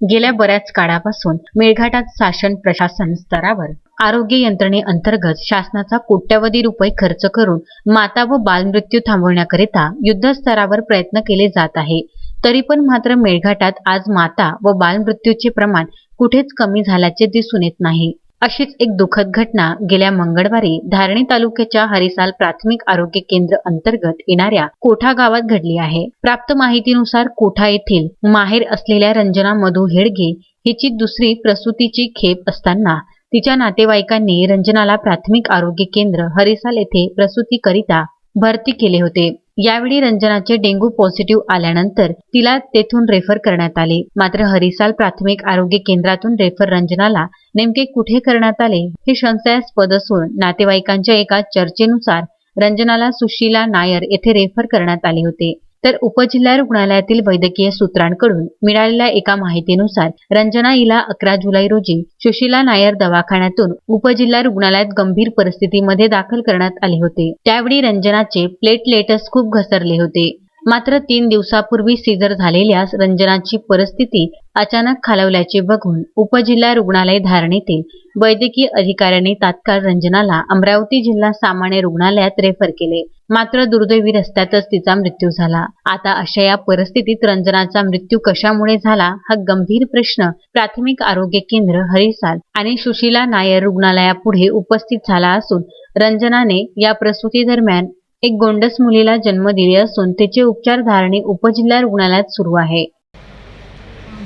गेल्या बऱ्याच काळापासून मेळघाटात शासन प्रशासन स्तरावर आरोग्य यंत्रणेअंतर्गत शासनाचा कोट्यवधी रुपये खर्च करून माता व बालमृत्यू थांबवण्याकरिता युद्धस्तरावर प्रयत्न केले जात आहे. तरी पण मात्र मेळघाटात आज माता व बालमृत्यूचे प्रमाण कुठेच कमी झाल्याचे दिसून येत नाही. अशीच एक दुःखद घटना गेल्या मंगळवारी धारणी तालुक्याच्या हरिसाल प्राथमिक आरोग्य केंद्र अंतर्गत येणाऱ्या कोठा गावात घडली आहे. प्राप्त माहितीनुसार कोठा येथील माहेर असलेल्या रंजना मधू हेडगे हिची दुसरी प्रसूतीची खेप असताना तिच्या नातेवाईकांनी रंजनाला प्राथमिक आरोग्य केंद्र हरिसाल येथे प्रसूतीकरिता भरती केले होते. यावेळी रंजनाचे डेंग्यू पॉझिटिव्ह आल्यानंतर तिला तेथून रेफर करण्यात आले. मात्र हरिसाल प्राथमिक आरोग्य केंद्रातून रेफर रंजनाला नेमके कुठे करण्यात आले हे संशयास्पद असून नातेवाईकांच्या एका चर्चेनुसार रंजनाला सुशीला नायर येथे रेफर करण्यात आले होते. तर उपजिल्हा रुग्णालयातील वैद्यकीय सूत्रांकडून मिळालेल्या एका माहितीनुसार रंजना हिला अकरा जुलै रोजी सुशीला नायर दवाखान्यातून उपजिल्हा रुग्णालयात गंभीर परिस्थितीमध्ये दाखल करण्यात आले होते. त्यावेळी रंजनाचे प्लेटलेटस खूप घसरले होते. मात्र तीन दिवसापूर्वी सीझर झालेल्या रंजनाची परिस्थिती अचानक खालवल्याचे बघून उपजिल्हा रुग्णालय धारणेतील वैद्यकीय अधिकाऱ्यांनी तात्काळ रंजनाला अमरावती जिल्हा सामान्य रुग्णालयात रेफर केले. मात्र दुर्दैवी रस्त्यातच तिचा मृत्यू झाला. आता अशा या परिस्थितीत रंजनाचा मृत्यू कशामुळे झाला हा गंभीर प्रश्न प्राथमिक आरोग्य केंद्र हरिसाल आणि सुशीला नायर रुग्णालयापुढे उपस्थित झाला असून रंजनाने या प्रसूती दरम्यान एक गोंडस मुलीला जन्म दिले असून तिचे उपचार धारणी उपजिल्हा रुग्णालयात सुरू आहे.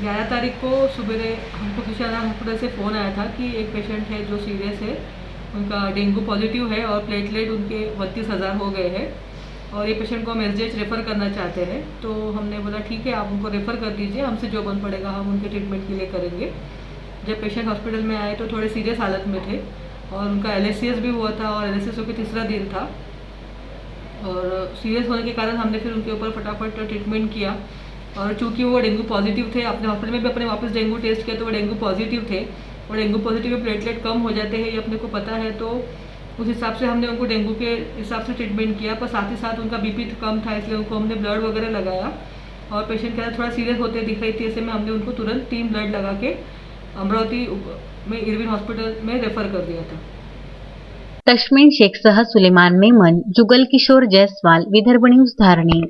ग्यारह तारीख को सुबह हमको तुषार हॉस्पिटल से फ़ोन आया था कि एक पेशेंट है जो सीरियस है। उनका डेंगू पॉजिटिव है और प्लेटलेट उनके बत्तीस हज़ार हो गए हैं। और ये पेशेंट को हम एस रेफ़र करना चाहते हैं। तो हमने बोला ठीक है आप उनको रेफ़र कर दीजिए। हमसे जो बन पड़ेगा हम उनके ट्रीटमेंट के लिए करेंगे। जब पेशेंट हॉस्पिटल में आए तो थोड़े सीरियस हालत में थे और उनका एल भी हुआ था और एल एस होकर तीसरा दिन था। और सीरियस होने के कारण हमने फिर उनके ऊपर फटाफट ट्रीटमेंट किया। और चूँकि वो डेंगू पॉजिटिव थे, अपने हॉस्पिटल में भी अपने वापस डेंगू टेस्ट किया तो वो डेंगू पॉजिटिव थे। और डेंगू पॉजिटिव में प्लेटलेट कम हो जाते हैं, ये अपने को पता है तो उस हिसाब से हमने उनको डेंगू के हिसाब से ट्रीटमेंट किया। पर साथ ही साथ उनका बीपी कम था, इसलिए उनको हमने ब्लड वगैरह लगाया। और पेशेंट के थोड़ा सीरियस होते दिख रही थी, ऐसे में हमने उनको तुरंत तीन ब्लड लगा के अमरावती में इरविन हॉस्पिटल में रेफ़र कर दिया था। तश्मीन शेखसह सुलेमान मेमन जुगल किशोर जयस्वाल विदर्भ न्यूज धारणी.